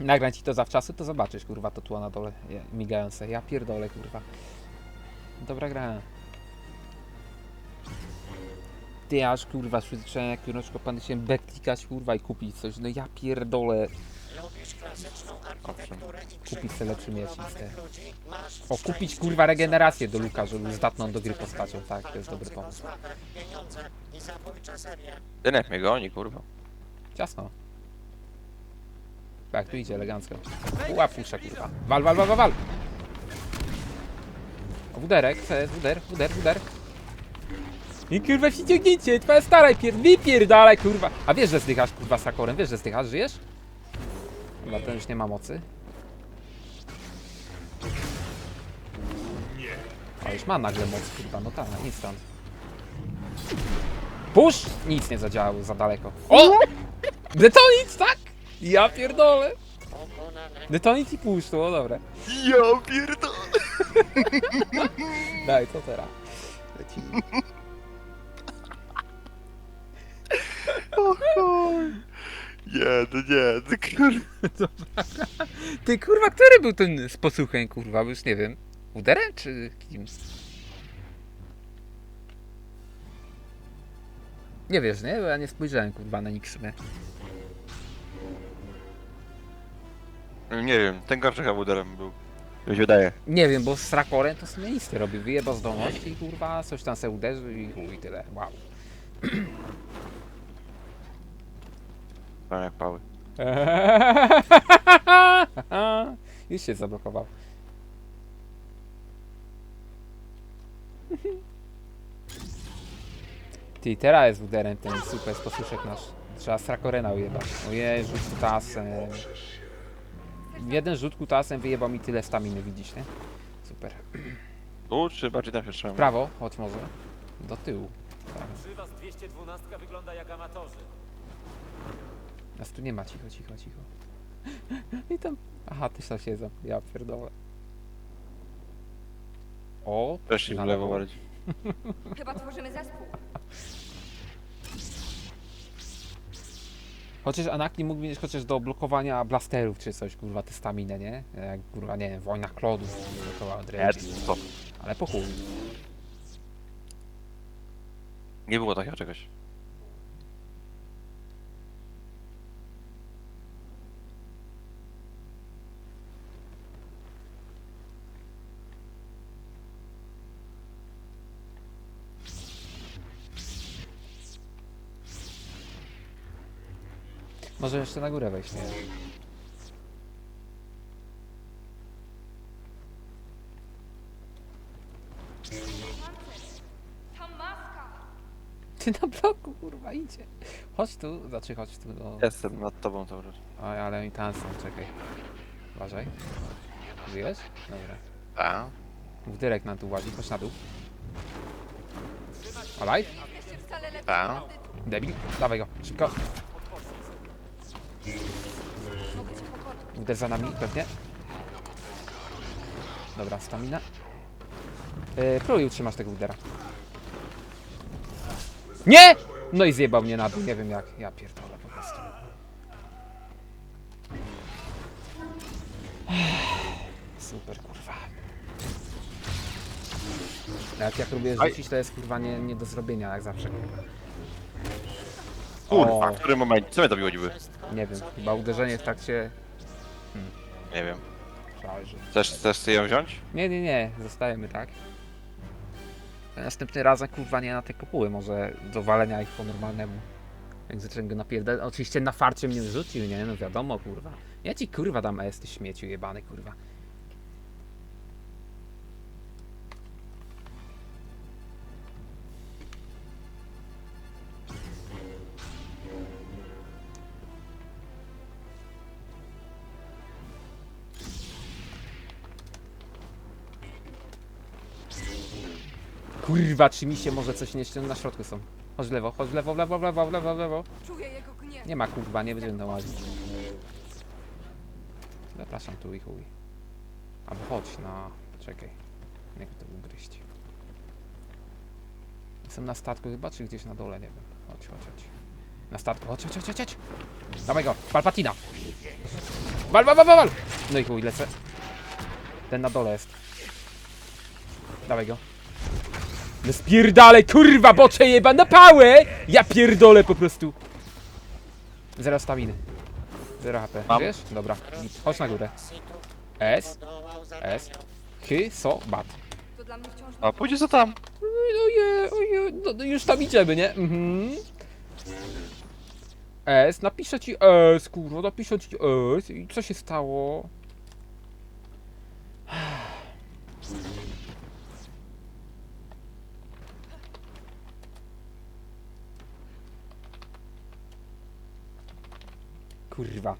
Nagram ci to zawczasu, to zobaczysz, kurwa, to tło na dole migające. Ja pierdolę, kurwa. Dobra gra. Ty aż, kurwa, z przyzwyczajenia, kurwa, pan się beklikać, kurwa, i kupić coś. No ja pierdolę. Kupić sobie lepszy miecz. O, kupić, kurwa, regenerację do Luka, żeby zdatną do gry postacią. Tak, to jest dobry pomysł. Jak mnie goni, kurwa. Ciasno. Tak, tu idzie elegancko. Łap puszcza, kurwa. Wal, wal, wal, wal, wal. Wuderek? Wuder, wuder, wuder. I kurwa się ciągnięcie, twoja stara pier... wypierdalaj, kurwa. A wiesz, że zdychasz, kurwa, sakorem? Wiesz, że zdychasz, żyjesz? Chyba ten już nie ma mocy. A już ma nagle moc, kurwa, no tak, instant. Push! Nic nie zadziałało, za daleko. O! Detonic, tak? Ja pierdolę. Detonic i push, to dobre. Ja pierdolę. Daj, co teraz? Lecimy. Nie, to nie, to kurwa. Ty kurwa, który był ten z posłuchem, kurwa, bo już nie wiem. Uderem czy kim? Nie wiesz, nie? Bo ja nie spojrzałem kurwa na w sumie. Nie wiem, ten gorszy wuderem był. Mi się wydaje. Nie wiem, bo z Rakorem to sobie nic nie robił. Wyjebał zdolności, kurwa, coś tam se uderzył i chuj, tyle. Wow. Tam jak pały. Już się zablokował. Ty, teraz jest wuderem ten super posłuszek nasz. Trzeba Strakorena ujebać. Ojej, rzut Jeden rzut kutasem wyjebał mi tyle staminy, widzisz, nie? Super. Tu czy bardziej tam się trzymam? Prawo, chodź może. Do tyłu. Przy was 212 wygląda jak amatorzy. Nas tu nie ma, cicho, cicho, cicho. I tam... Aha, też tam siedzą. Ja pierdolę. O, Też się w na lewo bardziej. Chyba tworzymy zespół. Chociaż Anaki mógł mieć chociaż do blokowania blasterów czy coś, kurwa, te staminę, nie? Jak, kurwa, nie wiem, wojna klodów blokował Nie, Dredge. to. Ale po chuj. Nie było takiego czegoś. Może jeszcze na górę wejść, nie? Tam maska! Ty na bloku, kurwa, idzie. Chodź tu, znaczy chodź tu do... Jestem nad tobą cały czas. Oj, ale mi tam są, czekaj. Uważaj. Żyjesz? Dobra. A? W dyrek na tu łazi, chodź na dół. Alive? Jesteście wcale lepsi Tak. Debil? Dawaj go, szybko. Uder za nami, pewnie. Dobra, stamina. Yy, próbuj utrzymać tego udera. Nie! No i zjebał mnie na dół, nie wiem jak. Ja pierdolę po prostu. Super, kurwa. Jak ja próbuję rzucić, to jest kurwa nie, nie do zrobienia, jak zawsze. Kurwa. O. w którym momencie? Co mnie dobiło niby? Nie wiem, chyba uderzenie w trakcie... Nie wiem. Szależy. Chcesz, chcesz ty ją wziąć? Nie, nie, nie, zostajemy, tak? Następny razem kurwa nie na te kopuły, może do walenia ich po normalnemu. Jak zacząłem go napierdać. Oczywiście na farcie mnie rzucił, nie? No wiadomo, kurwa. Ja ci kurwa dam S, ty śmieciu jebany, kurwa. Kurwa, czy mi się może coś nie ściągnąć? Na środku są. Chodź w lewo, chodź w lewo, w lewo, w lewo, w lewo, w lewo. Czuję jego gniew. Nie ma kurwa, nie będziemy nałazić. Zapraszam tu i chuj. Albo chodź na... Czekaj. Jak to ugryźć. Jestem na statku chyba, czy gdzieś na dole, nie wiem. Chodź, chodź, chodź. Na statku, chodź, chodź, chodź, chodź, chodź. Dawaj go, Palpatina. Wal, wal, wal, wal, wal! No i chuj, lecę. Ten na dole jest. Dawaj go. No spierdalej, kurwa, bocze jeba na pałę! Ja pierdolę po prostu. Zero staminy. Zero HP. Mam. Wiesz? Dobra. Chodź na górę. S. S. Chy, so, bat. A pójdzie co tam? Oje, oje, no, no już tam idziemy, nie? Mhm. S, napiszę ci S, kurwa, napiszę ci S. I co się stało? Kurwa.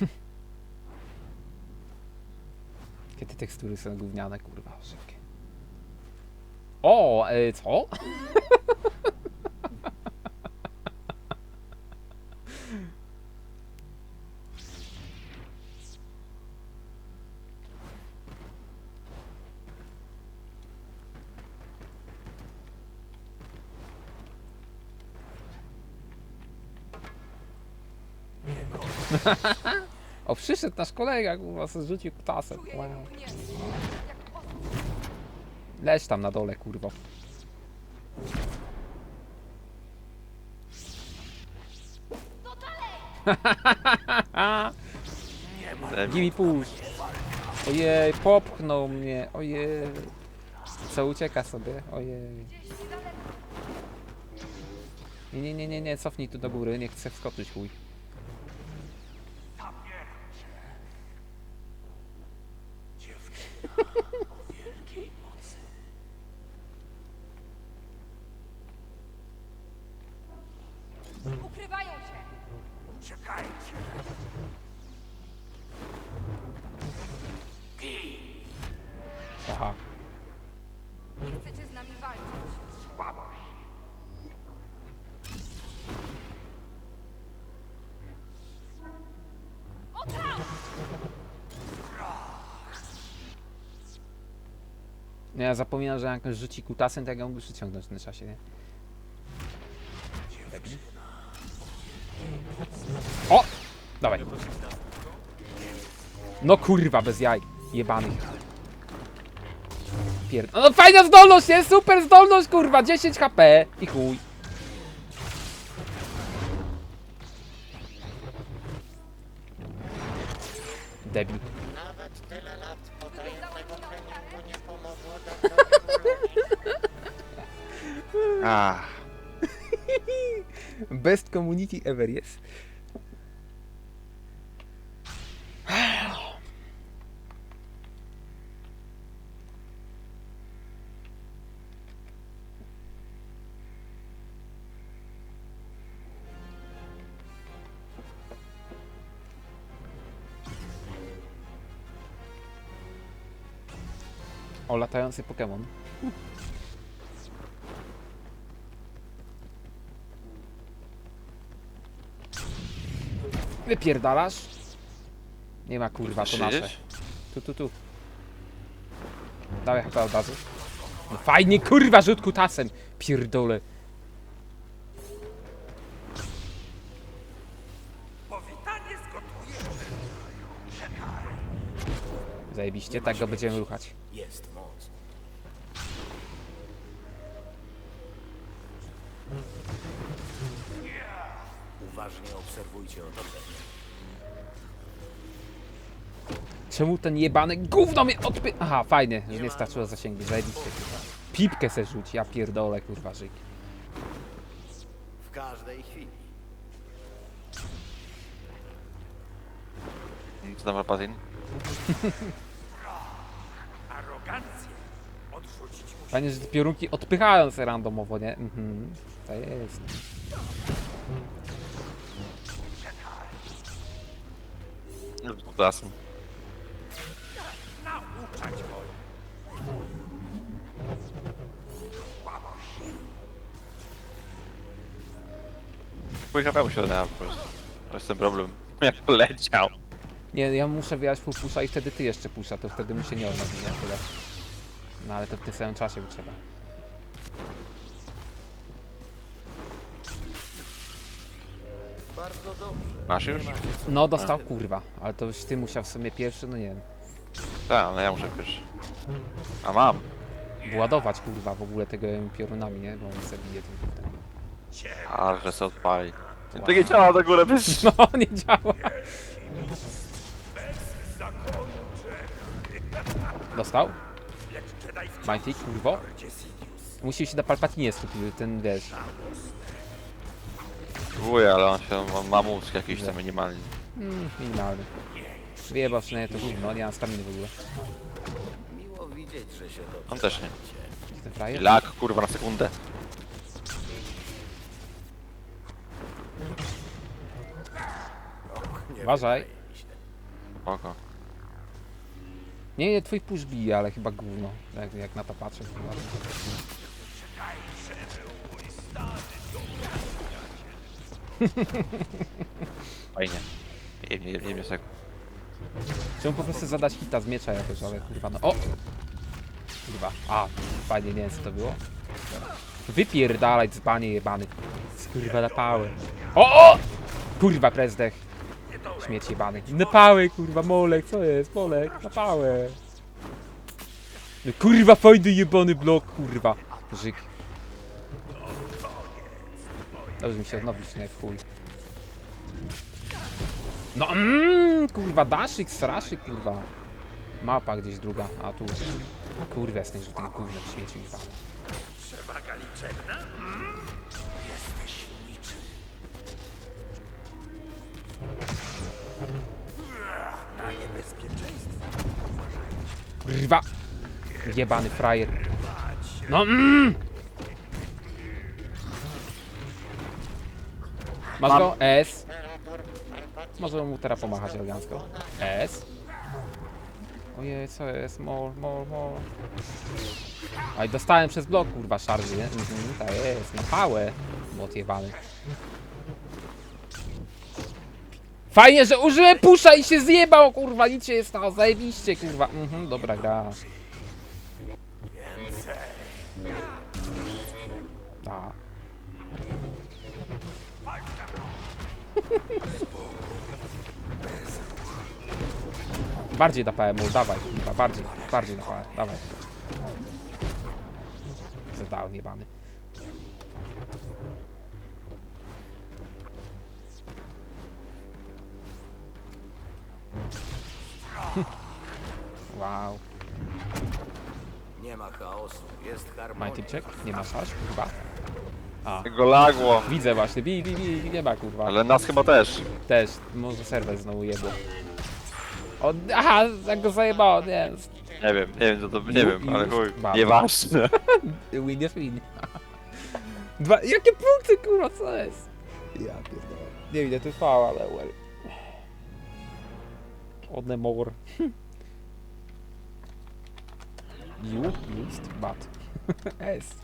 Kiedy tekstury są gówniane, kurwa, szybkie. O, e, co? O, przyszedł nasz kolega, kurwa, se rzucił kutasem. Wow. Leć tam na dole, kurwa. Give me push. Ojej, popchnął mnie. Ojej. Co ucieka sobie? Ojej. Nie, nie, nie, nie, nie, cofnij tu do góry, nie chcę wskoczyć, chuj. Nie chcecie z nami walczyć. O tam! Nie, ja zapominam, że jak rzuci kutasem, to ja mogę przyciągnąć w tym czasie, nie? O! Dawaj. No kurwa, bez jaj. Jebany. Pierd... No fajna zdolność, jest super zdolność, kurwa, 10 HP i chuj. Debil. Wyglądała ci na ofiarę? Ah. Best community ever, yes. Latający Pokémon. Wypierdalasz? Nie ma kurwa, to nasze. Tu, tu, tu. Dawaj HP od razu. No fajnie, kurwa, rzut kutasem. Pierdolę. Zajebiście, tak go będziemy ruchać. Jest moc. Uważnie obserwujcie otoczenie. Czemu ten jebany gówno mnie odpy... Aha, fajnie, że nie starczyło zasięgu, zajebiście, kurwa. Pipkę se rzuć, ja pierdolę, kurwa, żyk. W każdej chwili. Co tam Fajnie, że te piorunki odpychają se randomowo, nie? Mhm, to jest. Z kutasem. Twój HP mu się odnęła po prostu. To jest ten problem. Jak leciał. Nie, ja muszę wyjechać full pusha i wtedy ty jeszcze pusha, to wtedy mu się nie odnowi, nie? Tyle. No ale to w tym samym czasie by trzeba. Bardzo dobrze. Masz już? No, dostał kurwa, ale to już ty musiał w sumie pierwszy, no nie wiem. Tak, ale ja muszę pierwszy. A mam. Władować kurwa w ogóle tego piorunami, nie? Bo on zabije tym gównem. A, że se odpali. To nie działa do góry, wiesz? No, nie działa. Dostał? Mighty, kurwo. Musi się na Palpatinie skupił, ten wiesz. Próbuję, ale on się on ma mózg jakiś tam minimalny. Mm, minimalny. Wyjebał przynajmniej to gówno, nie mam staminy w ogóle. Miło widzieć, że się dobrze On też nie. Gdzie ten frajer? Lak, kurwa, na sekundę. Uważaj. Oko. Nie, twój push bije, ale chyba gówno. Jak, jak na to patrzę. Chyba. Fajnie. Nie, nie, nie, nie, nie, Chciałem po prostu zadać hita z miecza jakoś, ale kurwa no. O! Kurwa. A, fajnie, nie wiem co to było. Wypierdalać dzbanie jebany. Kurwa na pałę. O! o! Kurwa prezdech. Śmieć jebany. Na pałę kurwa, Molek, co jest? Molek, na pałę. No kurwa fajny jebany blok, kurwa. Żyk. Dobrze mi się odnowić, nie w chuj. No mm, kurwa, daszyk, straszyk, kurwa. Mapa gdzieś druga, a tu. Kurwa, jestem że ten gówno śmieci jebany. Kurwa! Jebany frajer. No mm! Masz go? S. Może mu teraz pomachać elegancko. S. Ojej, co jest? More, more, more. I dostałem przez blok, kurwa, szarży, nie? Mhm, tak jest, na pałę. Bot jebany. Fajnie, że użyłem pusza i się zjebał, kurwa, nic się stało, zajebiście, kurwa. Mhm, dobra gra. Tak. Bardziej na PMU, dawaj, kurwa, bardziej, bardziej PMU, dawaj. Zadał jebany. Wow. Nie ma chaosu, jest harmonia. Mighty check? Nie masz aż? Chyba. A, Tego lagło. widzę właśnie, bi, bi, bi, nie ma kurwa. Ale nas chyba też. Też, może serwer znowu jebło. O, aha, jak go zajebało, nie. Nie wiem, nie wiem co to, nie wiem, ale chuj. Nieważne. Win jest win. Dwa, jakie punkty, kurwa, co jest? Ja pierdolę. Nie ile to trwało, ale well. One more. You used, but. S.